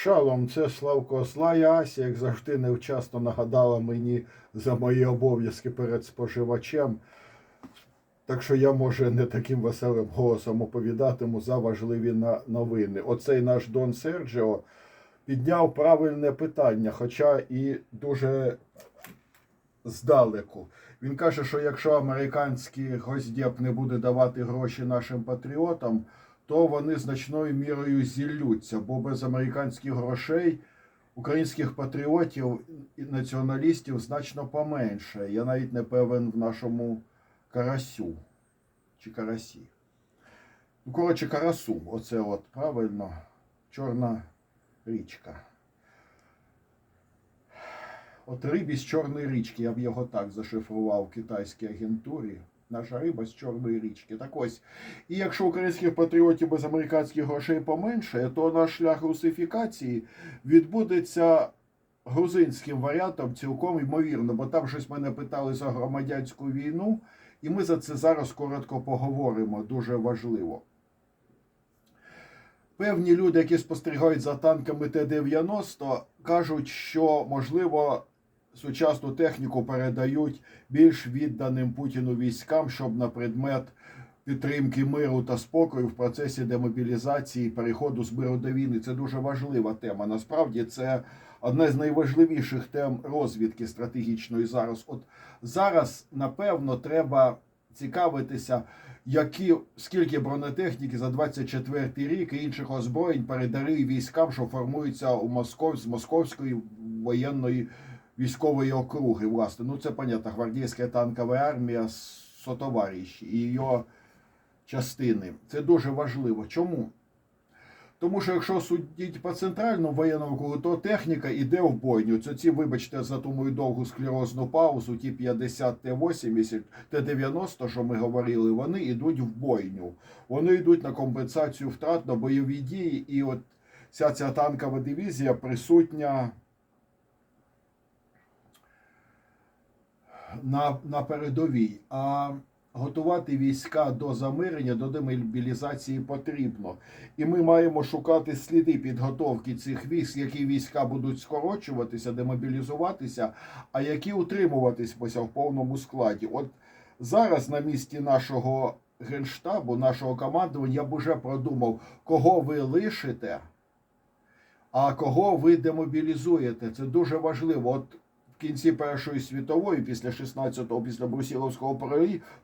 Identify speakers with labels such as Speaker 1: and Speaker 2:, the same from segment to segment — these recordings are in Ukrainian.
Speaker 1: Шалом, це Славко Слая Ася, як завжди невчасно нагадала мені за мої обов'язки перед споживачем. Так що я, може, не таким веселим голосом оповідатиму за важливі новини. Оцей наш Дон Серджіо підняв правильне питання, хоча і дуже здалеку. Він каже, що якщо американський госдеп не буде давати гроші нашим патріотам, то вони значною мірою зіллються, бо без американських грошей українських патріотів і націоналістів значно поменше. Я навіть не певен в нашому карасю чи карасі. Ну, коротше, карасу, оце от правильно, чорна річка. От рибі з Чорної річки, я б його так зашифрував в китайській агентурі. Наша риба з Чорної річки. Так ось. І якщо українських патріотів без американських грошей поменшає, то наш шлях русифікації відбудеться грузинським варіантом цілком ймовірно, бо там щось мене питали за громадянську війну, і ми за це зараз коротко поговоримо. Дуже важливо. Певні люди, які спостерігають за танками Т-90, кажуть, що можливо сучасну техніку передають більш відданим Путіну військам, щоб на предмет підтримки миру та спокою в процесі демобілізації переходу з миру до війни. Це дуже важлива тема. Насправді це одна з найважливіших тем розвідки стратегічної зараз. От зараз, напевно, треба цікавитися, які скільки бронетехніки за 24 рік і інших озброєнь передали військам, що формуються у Москов з московської воєнної військової округи. Власне, ну це понятно, гвардійська танкова армія сотоваріщі і її частини. Це дуже важливо. Чому? Тому що якщо судіть по центральному воєнному округу, то техніка йде в бойню. Це ці, вибачте, за ту мою довгу склерозну паузу, ті 50 Т-80, Т-90, що ми говорили, вони йдуть в бойню. Вони йдуть на компенсацію втрат на бойові дії, і от вся ця танкова дивізія присутня на, на передовій. А готувати війська до замирення, до демобілізації потрібно. І ми маємо шукати сліди підготовки цих військ, які війська будуть скорочуватися, демобілізуватися, а які утримуватися в повному складі. От зараз на місці нашого генштабу, нашого командування, я б уже продумав, кого ви лишите, а кого ви демобілізуєте. Це дуже важливо. От кінці Першої світової, після 16-го, після Брусіловського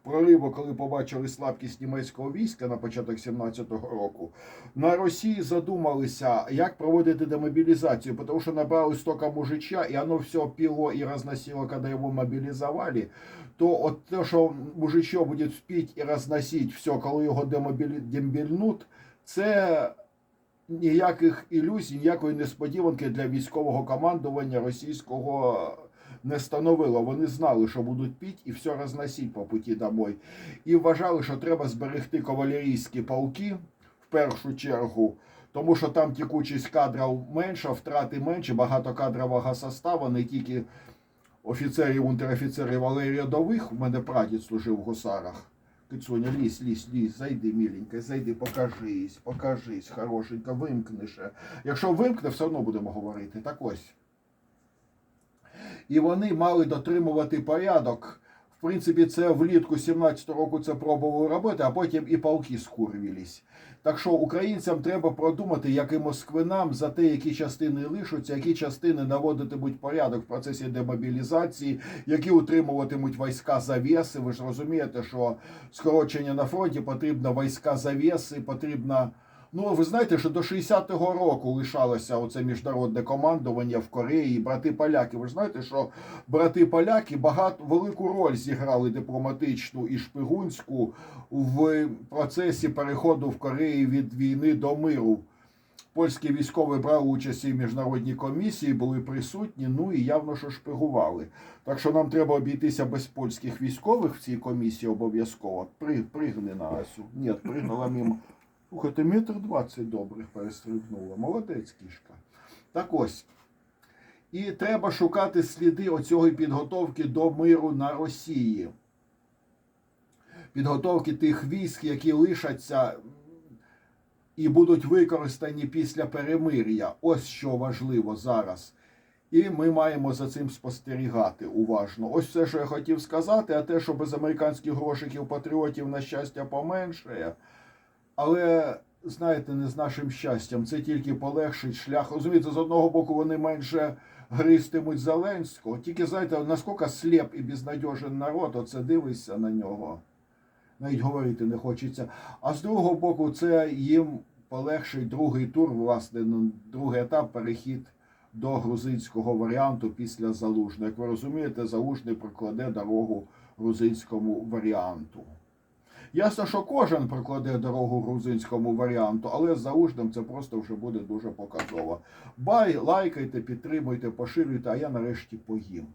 Speaker 1: прориву, коли побачили слабкість німецького війська на початок 17-го року, на Росії задумалися, як проводити демобілізацію, тому що набрали столько мужича, і оно все пило і розносило, коли його мобілізували. То от те, що мужичо буде спіть і розносити все, коли його демобілі... дембільнуть, це ніяких ілюзій, ніякої несподіванки для військового командування російського не становило. Вони знали, що будуть піть і все розносить по путі домой. І вважали, що треба зберегти кавалерійські полки в першу чергу. Тому що там тікучість кадрів менша, втрати менше, багато кадрового составу, не тільки офіцерів, унтер-офіцерів, але й рядових. У мене прадід служив в гусарах. Кицуня, лізь, лізь, лізь, зайди, міленька, зайди, покажись, покажись, хорошенька, вимкнеш. Якщо вимкне, все одно будемо говорити. Так ось. І вони мали дотримувати порядок. Принципі, це влітку 17 року це пробували робити, а потім і полки скурвілись. Так що українцям треба продумати, як і москвинам, за те, які частини лишаться, які частини наводитимуть порядок в процесі демобілізації, які утримуватимуть війська завіси. Ви ж розумієте, що скорочення на фронті потрібно війська завіси, потрібно. Ну, ви знаєте, що до 60-го року лишалося оце міжнародне командування в Кореї, брати поляки. Ви знаєте, що брати поляки багато велику роль зіграли дипломатичну і шпигунську в процесі переходу в Кореї від війни до миру. Польські військові брали участь в міжнародній комісії, були присутні, ну і явно, що шпигували. Так що нам треба обійтися без польських військових в цій комісії обов'язково. При, пригни на Асю. Ні, пригнала мимо. Слухайте, метр двадцять добрих перестрибнула. Молодець кішка. Так ось. І треба шукати сліди оцього підготовки до миру на Росії. Підготовки тих військ, які лишаться і будуть використані після перемир'я. Ось що важливо зараз. І ми маємо за цим спостерігати уважно. Ось все, що я хотів сказати, а те, що без американських грошиків патріотів на щастя поменшає. Але знаєте, не з нашим щастям, це тільки полегшить шлях. Розумієте, з одного боку вони менше гристимуть Зеленського. Тільки знаєте, наскільки сліп і безнадіжен народ, оце дивишся на нього. Навіть говорити не хочеться. А з другого боку, це їм полегшить другий тур, власне, ну, другий етап перехід до грузинського варіанту після Залужного. Як ви розумієте, Залужний прокладе дорогу грузинському варіанту. Ясно, що кожен прокладе дорогу грузинському варіанту, але з уждем це просто вже буде дуже показово. Бай, лайкайте, підтримуйте, поширюйте, а я нарешті поїм.